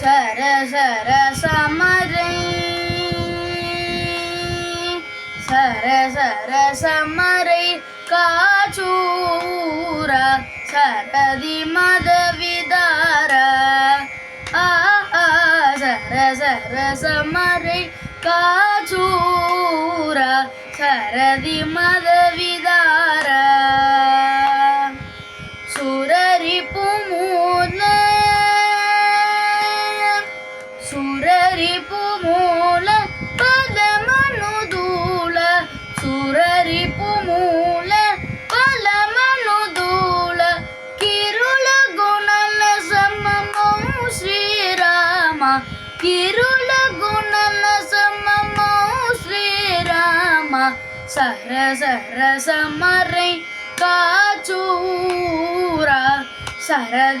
சர சர சமரை. சர சர சமரை. காச்சூர சரதி மதவிதார. ஆ சர சர சமரை. காச்சூர சரதி மதவிதார. சுரரி பூ ಸುರರಿಪು ಮೂಲ ಪದಮನುದೂಲ ಸುರರಿಪು ಮೂಲ ಫಲಮನುದೂಲ ಕಿರುಳ ಗುಣನ ಸಮಮೌ ಶ್ರೀರಾಮ ಕಿರುಳ ಗುಣನ ಸಮಮೌ ಶ್ರೀರಾಮ ಸರ ಸರ ಸಮರೈ ಕಾಚೂರ ಸರದಿ